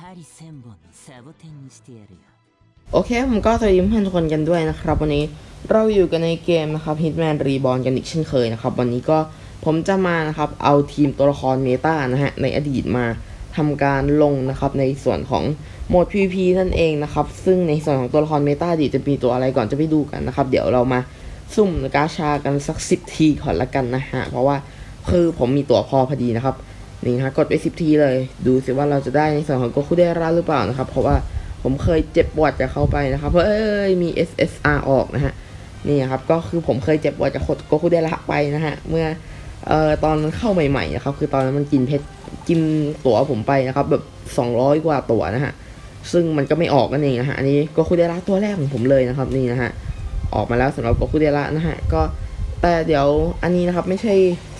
針千本のサボテンにしてやるよ โอเคผมก็สวัสดีเพื่อนทุกคนกันด้วยนะครับ วันนี้เราอยู่กันในเกมนะครับ Hitman Reborn กันอีกเช่นเคยนะครับ วันนี้ก็ผมจะมานะครับเอาทีมตัวละครเมตานะฮะในอดีตมาทำการลงนะครับในส่วนของโหมด PVP นั่นเองนะครับ ซึ่งในส่วนของตัวละครเมตาอดีตจะมีตัวอะไรก่อนจะไปดูกันนะครับ เดี๋ยวเรามาซุ่มกาชากันสักสิบทีก่อนละกันนะฮะเพราะว่าคือผมมีตัวพอพอดีนะครับ นี่ฮะกดไปสิบทีเลย ดูสิว่าเราจะได้ในส่วนของโกคุเดราหรือเปล่านะครับ เพราะว่าผมเคยเจ็บปวดจากเขาไปนะครับเพราะเอ้ยมี SSR ออกนะฮะนี่ครับก็คือผมเคยเจ็บปวดจากโคโกคุเดระไปนะฮะเมื่อเอ่อตอนเข้าใหม่ๆนะครับคือตอนนั้นมันกินเพชรกินตั๋วผมไปนะครับแบบ200 กว่าตั๋วนะฮะซึ่งมันก็ไม่ออกนั่นเองนะฮะอันนี้โกคุเดระตัวแรกของผมเลยนะครับนี่นะฮะออกมาแล้วสำหรับโกคุเดระนะฮะก็แต่เดี๋ยวอันนี้นะครับไม่ใช่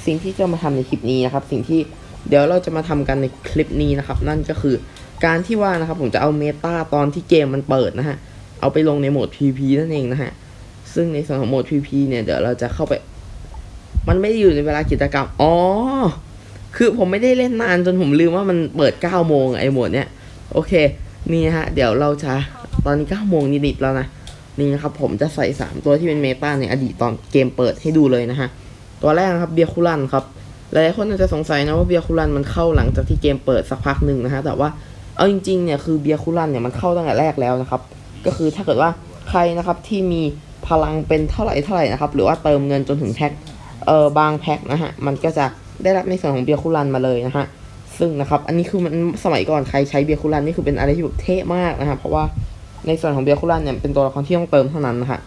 สิ่งที่จะมาทำในคลิปนี้นะครับสิ่งที่ เดี๋ยวเราจะมาทำกันในคลิปนี้นะครับ นั่นก็คือการที่ว่านะครับผมจะเอาเมตาตอนที่เกมมันเปิดนะฮะ เอาไปลงในโหมด PVP นั่นเองนะฮะ ซึ่งในส่วนของโหมด PVP เนี่ยเดี๋ยวเราจะเข้าไป มันไม่ได้อยู่ในเวลากิจกรรม อ๋อ คือผมไม่ได้เล่นนานจนผมลืมว่ามันเปิด9โมงไอ้โหมดเนี้ยโอเค นี่ฮะ เดี๋ยวเราจะ ตอนนี้9โมงนิดๆแล้วนะ นี่นะครับผมจะใส่ 3 ตัวที่เป็นเมตาในอดีตตอนเกมเปิดให้ดูเลยนะฮะ ตัวแรกนะครับเบียร์คูลันครับ หลายๆคนอาจจะสงสัยนะว่าเบียร์คูลันมันเข้าหลังจากที่เกมเปิดสักพักหนึ่งนะฮะแต่ว่าเอาจริงๆเนี่ยคือเบียร์คูลันเนี่ยมันเข้าตั้งแต่แรกแล้วนะครับ ก็คือถ้าเกิดว่าใครนะครับที่มีพลังเป็นเท่าไหร่เท่าไหร่นะครับหรือว่าเติมเงินจนถึงแพ็คเออบางแพ็คนะฮะมันก็จะได้รับในส่วนของเบียร์คูลันมาเลยนะฮะซึ่งนะครับอันนี้คือมันสมัยก่อนใครใช้เบียร์คูลันนี่คือเป็นอะไรที่แบบเท่มากนะฮะเพราะว่าในส่วนของเบียร์คูลันเนี่ยเป็นตัวละครที่ต้องเติมเท่านั้นนะฮะ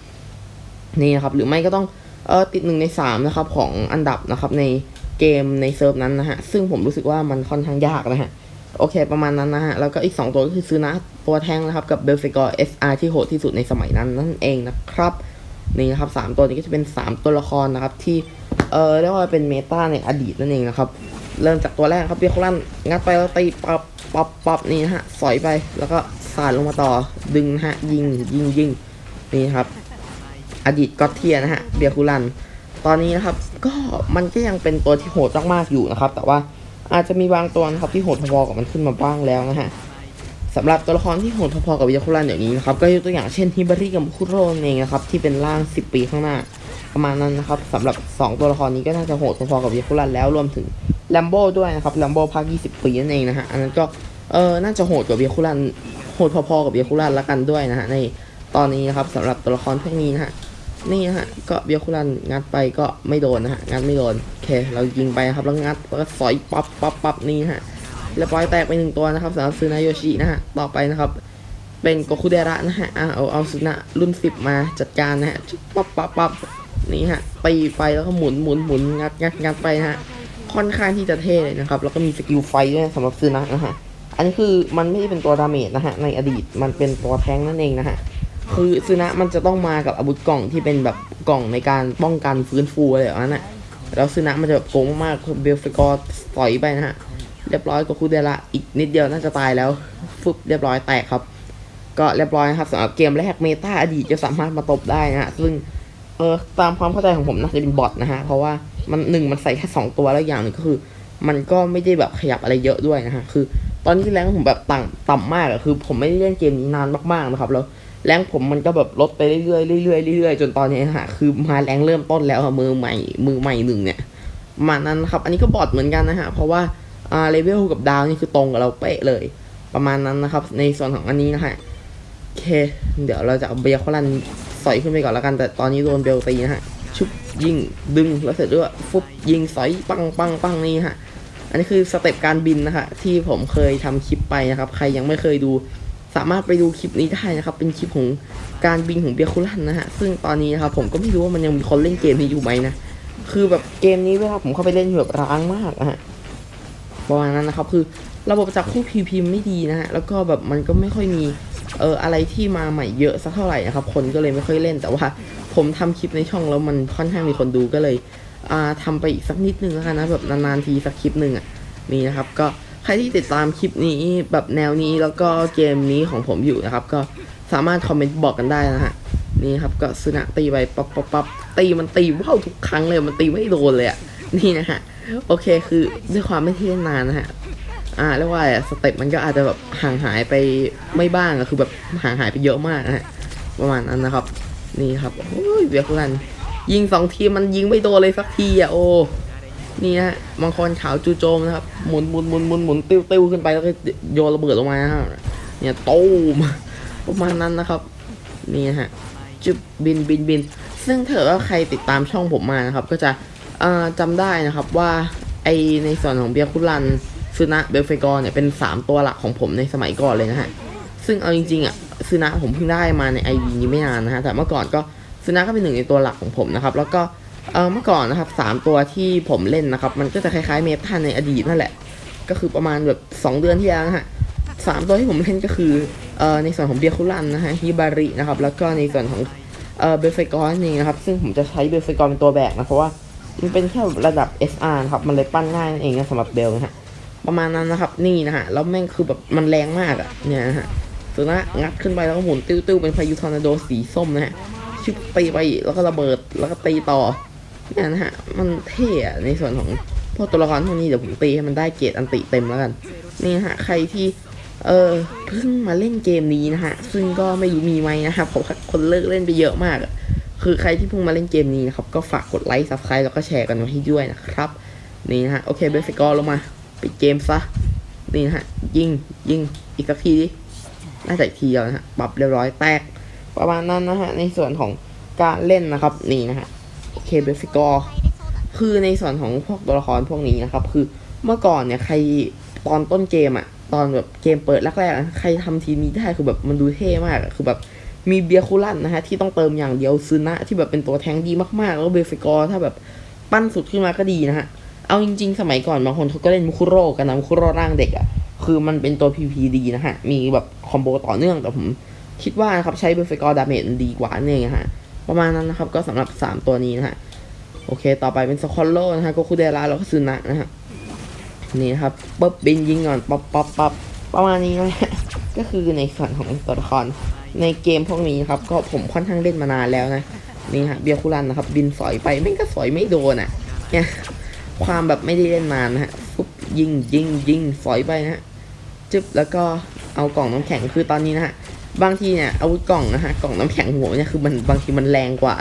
นี่นะครับหรือไม่ก็ต้องเออติดหนึ่งในสามนะครับของอันดับนะครับใน เกมในเซิร์ฟนั้นนะฮะ ซึ่งผมรู้สึกว่ามันค่อนข้างยากนะฮะ โอเค ประมาณนั้นนะฮะ แล้วก็อีก 2 ตัวก็คือซื้อนะตัวแทงนะครับ กับเบลฟิกอร์ SR ที่โหดที่สุดในสมัยนั้นนั่นเองนะครับ นี่นะครับสามตัวนี้ก็จะเป็น 3 ตัวละครนะครับ ที่ เออเรียกว่าเป็นเมตาในอดีตนั่นเองนะครับ เริ่มจากตัวแรกครับเบียร์คลันงัดไปแล้วตีปับปับปับนี่นะฮะ สอยไป แล้วก็สาดลงมาต่อ ดึงนะฮะ ยิง ยิงยิงนี่ครับ อดีตก็เทียนะฮะ เบียคูลัน ตอนนี้นะครับ ก็มันก็ยังเป็นตัวที่โหดมากๆอยู่นะครับ แต่ว่าอาจจะมีบางตัวนะครับที่โหดพอๆกับมันขึ้นมาบ้างแล้วนะฮะสำหรับตัวละครที่โหดพอๆกับเบียคูลันเดี๋ยวนี้นะครับก็ยกตัวอย่างเช่นฮิบาริกับคุโรนเองนะครับที่เป็นร่าง 10 ปีข้างหน้าประมาณนั้นนะครับสำหรับ 2 ตัวละครนี้ก็น่าจะโหดพอๆกับเบียคูลันแล้วรวมถึงแลมโบ้ด้วยนะครับแลมโบ้ภาค 20 ปีนั่นเองนะฮะอันนั้นก็เออน่าจะโหดกว่าเบียร์คูลันโหดพอๆกับเบียคูลันละกันด้วยนะฮะในตอนนี้นะครับสำหรับตัวละครพวกนี้นะฮะ นี่นะฮะก็เบียคุรันงัดไปก็ไม่โดนนะฮะงัดไม่โดนโอเคเรายิงไปนะครับแล้วงัดแล้วก็สอยปั๊บปั๊บปั๊บนี่ฮะแล้วปล่อยแตกไปหนึ่งตัวนะครับสำหรับซูนายโยชินะฮะต่อไปนะครับเป็นโกคุเดระนะฮะอะเอาเอาซูนะรุ่นสิบมาจัดการนะฮะจุ๊บปั๊บปั๊บปั๊บนี่ฮะตีไปแล้วก็หมุนหมุนหมุนงัดงัดงัดไปนะฮะค่อนข้างที่จะเท่เลยนะครับแล้วก็มีสกิลไฟด้วยสำหรับซูนะนะฮะอันนี้คือมันไม่ได้เป็นตัวดาเมจนะฮะในอดีตมันเป็นตัวแทงนั่นเองนะฮะ คือซึนะมันจะต้องมากับอาวุธกล่องที่เป็นแบบกล่องในการป้องกันฟื้นฟูอะไรแบบนั้นน่ะแล้วซึนะมันจะแบบโกงมากเบลฟกอร์ต่อยไปนะฮะ เรียบร้อยก็คูเดละอีกนิดเดียวน่าจะตายแล้วฟึบเรียบร้อยแตกครับ ก็เรียบร้อยครับสำหรับเกมแรกเมตาอดีตจะสามารถมาตบได้นะฮะซึ่งเออตามความเข้าใจของผมน่าจะเป็นบอทนะฮะ เพราะว่ามันหนึ่งมันใส่แค่สองตัวแล้วอย่างหนึ่งก็คือ มันก็ไม่ได้แบบขยับอะไรเยอะด้วยนะฮะคือ ตอนนี้แรงผมแบบต่ำต่ำมากอะคือ ผมไม่ได้เล่นเกมนี้นานมากๆนะครับแล้ว แรงผมมันก็แบบลดไปเรื่อยๆเรื่อยๆเรื่อยๆจนตอนนี้ฮะคือมาแรงเริ่มต้นแล้วมือใหม่มือใหม่หนึ่งเนี่ยมานั้นครับ อันนี้ก็บอดเหมือนกันนะฮะเพราะว่าอ่าเลเวลกับดาวนี่คือตรงกับเราเป๊ะเลย ประมาณนั้นนะครับ ในส่วนของอันนี้นะฮะโอเค เดี๋ยวเราจะเอาเบียคอลันสอยขึ้นไปก่อนแล้วกัน แต่ตอนนี้โดนเบลตีนะฮะชุบยิงดึงแล้วเสร็จด้วยฟุบยิงสอยปังปังปังนี่ฮะอันนี้คือสเต็ปการบินนะฮะที่ผมเคยทำคลิปไปนะครับ ใครยังไม่เคยดู สามารถไปดูคลิปนี้ได้นะครับ เป็นคลิปของการบินของเบียร์คูลันนะฮะ ซึ่งตอนนี้นะครับผมก็ไม่รู้ว่ามันยังมีคนเล่นเกมนี้อยู่ไหมนะ คือแบบเกมนี้เวลาผมเข้าไปเล่นแบบร้างมากนะฮะ ประมาณนั้นนะครับ คือระบบจับคู่ PVP ไม่ดีนะฮะ แล้วก็แบบมันก็ไม่ค่อยมีเอออะไรที่มาใหม่เยอะสักเท่าไหร่นะครับ คนก็เลยไม่ค่อยเล่น แต่ว่าผมทำคลิปในช่องแล้วมันค่อนข้างมีคนดูก็เลยอ่าทำไปอีกสักนิดนึงแล้วกันนะแบบนานๆทีสักคลิปหนึ่งอะ นี่นะครับก็ ใครที่ติดตามคลิปนี้แบบแนวนี้แล้วก็เกมนี้ของผมอยู่นะครับ ก็สามารถคอมเมนต์บอกกันได้นะฮะนี่ครับก็สุนะตีไปปั๊บปั๊บปับตีมันตีว่าวทุกครั้งเลยมันตีไม่โดนเลยอะนี่นะฮะโอเคคือด้วยความไม่ที่เล่นนานนะฮะอ่าเรียกว่าอะไรอะสเต็ปมันก็อาจจะแบบห่างหายไปไม่บ้างอะคือแบบห่างหายไปเยอะมากนะฮะประมาณนั้นนะครับ นี่ครับโอ้ยเบียร์คุรันยิงสองทีมันยิงไม่โดนเลยสักทีอะโอ้ นี่ฮะมังกรขาวจูโจมนะครับ หมุนหมุนหมุนหมุนหมุนติ้วติ้วขึ้นไปแล้วก็โยนระเบิดลงมาฮะเนี่ยตูมประมาณนั้นนะครับ นี่ฮะจุบบินบินบิน ซึ่งถ้าเกิดว่าใครติดตามช่องผมมานะครับ ก็จะเอ่อจำได้นะครับว่าไอในส่วนของเบียร์คุรันซึนะเบลเฟกอร์เนี่ยเป็น 3 ตัวหลักของผมในสมัยก่อนเลยนะฮะ ซึ่งเอาจริงๆอะซึนะผมเพิ่งได้มาในไอวีนี้ไม่นานนะฮะ แต่เมื่อก่อนก็ซึนะก็เป็นหนึ่งในตัวหลักของผมนะครับ แล้วก็ เออเมื่อก่อนนะครับสามตัวที่ผมเล่นนะครับ มันก็จะคล้ายๆเมทันในอดีตนั่นแหละ ก็คือประมาณแบบ2เดือนที่แล้วฮะสามตัวที่ผมเล่นก็คือเอ่อในส่วนของเบียคุรันนะฮะฮิบารินะครับ แล้วก็ในส่วนของเอ่อเบลเฟกอร์นี่นะครับ ซึ่งผมจะใช้เบลเฟกอร์เป็นตัวแบกนะ เพราะว่ามันเป็นแค่ระดับ SR นะครับ มันเลยปั้นง่ายนั่นเองนะสำหรับเบลนะฮะ ประมาณนั้นนะครับ นี่นะฮะ แล้วแม่งคือแบบมันแรงมากอะเนี่ยนะฮะสุนะงัดขึ้นไปแล้วก็หมุนติ้วๆเป็นพายุทอร์นาโดสีส้มนะฮะ ชิบตีไปแล้วก็ระเบิดแล้วก็ตีต่อ เนี่ยนะฮะ มันเท่ในส่วนของพวกตัวละครพวกนี้เดี๋ยวผมตีให้มันได้เกรดอันติเต็มแล้วกัน นี่นะฮะ ใครที่ เออเพิ่งมาเล่นเกมนี้นะฮะ ซึ่งก็ไม่รู้มีไหมนะครับเพราะว่าคนเลิกเล่นไปเยอะมาก คือใครที่เพิ่งมาเล่นเกมนี้นะครับ ก็ฝากกดไลค์ซับสไครต์แล้วก็แชร์กันไว้ให้ด้วยนะครับ นี่นะฮะ โอเคเบสกอร์ลงมาปิดเกมซะ นี่นะฮะ ยิง ยิง อีกสักทีดิ น่าจะอีกทีเดียวนะฮะ ปรับเรียบร้อยแตก ประมาณนั้นนะฮะ ในส่วนของการเล่นนะครับ นี่นะฮะ เคเบสกอร์คือในส่วนของพวกตัวละครพวกนี้นะครับ คือเมื่อก่อนเนี่ยใครตอนต้นเกมอะตอนแบบเกมเปิดแรกๆอะใครทำทีมนี้ได้คือแบบมันดูเท่มากคือแบบมีเบียคูลันนะฮะที่ต้องเติมอย่างเดียวซึนะที่แบบเป็นตัวแทงดีมากๆ แล้วเบสกอร์ถ้าแบบปั้นสุดขึ้นมาก็ดีนะฮะเอาจริง ๆ สมัยก่อนบางคนเขาก็เล่นมุคุโร่กันนะมุคุโร่ร่างเด็กอะ่ะคือมันเป็นตัว PP ดีนะฮะมีแบบคอมโบต่อเนื่องแต่ผมคิดว่านะครับใช้เบฟกอร์ดาเมจดีกว่านี่ฮะ ประมาณนั้นนะครับ ก็สำหรับ 3 ตัวนี้นะฮะโอเค ต่อไปเป็นสคอลโลนะฮะก็คุเดราแล้วก็ซึนะนะฮะนี่นะครับปุ๊บบินยิงก่อนปั๊บปั๊บปั๊บประมาณนี้นะฮะก็คือในส่วนของตัวละครในเกมพวกนี้ครับ ก็ผมค่อนข้างเล่นมานานแล้วนะนี่ฮะเบียร์คุรันนะครับ บินสอยไปไม่ก็สอยไม่โดนอะเนี่ยความแบบไม่ได้เล่นนานนะฮะปุ๊บยิงยิงยิงฝอยไปนะฮะจึ๊บแล้วก็เอากล่องน้ำแข็งคือตอนนี้นะฮะ บางทีเนี่ยอาวุธกล่องนะฮะกล่องน้ำแข็งหัวเนี่ยคือมันบางทีมันแรงกว่า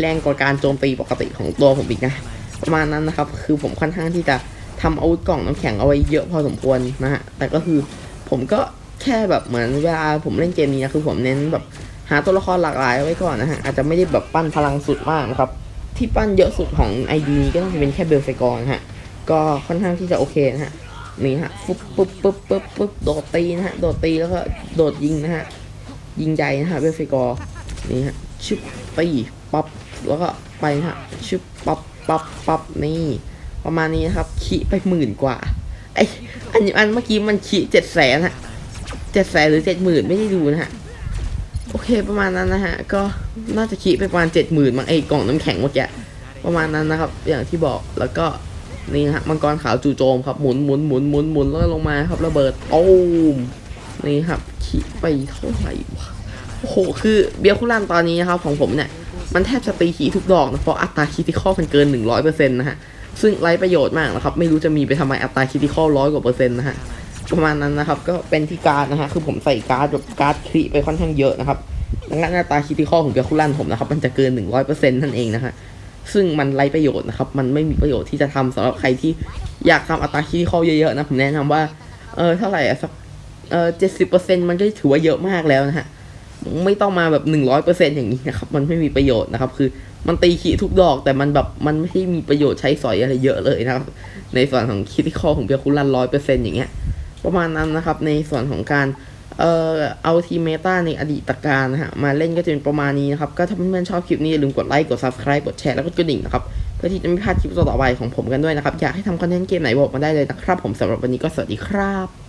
แรงกว่าการโจมตีปกติของตัวผมอีกนะประมาณนั้นนะครับ คือผมค่อนข้างที่จะทำอาวุธกล่องน้ำแข็งเอาไว้เยอะพอสมควรนะฮะแต่ก็คือผมก็แค่แบบเหมือนเวลาผมเล่นเกมนี้นะคือผมเน้นแบบหาตัวละครหลากหลายเอาไว้ก่อนนะฮะอาจจะไม่ได้แบบปั้นพลังสุดมากนะครับที่ปั้นเยอะสุดของไอดีนี้ก็ต้องจะเป็นแค่เบลไฟกอนฮะก็ค่อนข้างที่จะโอเคนะฮะนี่ฮะปุ๊บปุ๊บปุ๊บปุ๊บปุ๊บโดดตีนะฮะ โดดตีแล้วก็โดดยิงนะฮะ ยิงใจนะฮะเบลไฟกอร์นี่ฮะชึบตีปับแล้วก็ไปฮะชึบปับปับปับนี่ ประมาณนี้นะครับขีไปหมื่นกว่าไออันอันเมื่อกี้มันขีเจ็ดแสนฮะเจ็ดแสนหรือเจ็ดหมื่นไม่ได้ดูนะฮะโอเคประมาณนั้นนะฮะก็น่าจะคิดไปประมาณเจ็ดหมื่นมั้งไอกล่องน้ำแข็งเมื่อกี้ประมาณนั้นนะครับ อย่างที่บอกแล้วก็นี่นะฮะมังกรขาวจู่โจมครับหมุนหมุนหมุนหมุนหมุนแล้วลงมาครับระเบิดโอ้ม นี่ครับคิดไปเท่าไหร่วะโอ้โหคือเบียร์คุรันตอนนี้นะครับของผมเนี่ย มันแทบจะตีขีทุกดอกนะเพราะอัตราคิติคอลมันเกิน 100%นะฮะซึ่งไร้ประโยชน์มากนะครับ ไม่รู้จะมีไปทำไมอัตราคิติคอลร้อยกว่าเปอร์เซ็นต์นะฮะประมาณนั้นนะครับ ก็เป็นที่การดนะฮะคือผมใส่การ์ดแบบการ์ดคริไปค่อนข้างเยอะนะครับดังนั้นอัตราคิติคอลของเบียร์คุรันผมนะครับมันจะเกิน 100%นั่นเองนะฮะซึ่งมันไร้ประโยชน์นะครับ มันไม่มีประโยชน์ที่จะทำสำหรับใครที่อยากทำอัตราคิติคอเยอะๆนะ ผมแนะนำว่า เออเท่าไหร่สัก เออเจ็ดสิบเปอร์เซ็นต์มันก็ถือว่าเยอะมากแล้วนะฮะ ไม่ต้องมาแบบหนึ่งร้อยเปอร์เซ็นต์อย่างนี้นะครับ มันไม่มีประโยชน์นะครับ คือมันตีขีทุกดอกแต่มันแบบมันไม่ได้มีประโยชน์ใช้สอยอะไรเยอะเลยนะครับ ในส่วนของคิติคอของเบียร์คุรันร้อยเปอร์เซ็นต์อย่างเงี้ย ประมาณนั้นนะครับ ในส่วนของการเอ่อเอาทีเมตาในอดีตการนะฮะมาเล่นก็จะเป็นประมาณนี้นะครับ ก็ถ้าเพื่อนๆชอบคลิปนี้อย่าลืมกดไลค์กด subscribe กดแชร์แล้วก็กดกระดิ่งนะครับ เพื่อที่จะไม่พลาดคลิปต่อไปของผมกันด้วยนะครับ อยากให้ทำคอนเทนต์เกมไหนบอกมาได้เลยนะครับ ผมสำหรับวันนี้ก็สวัสดีครับ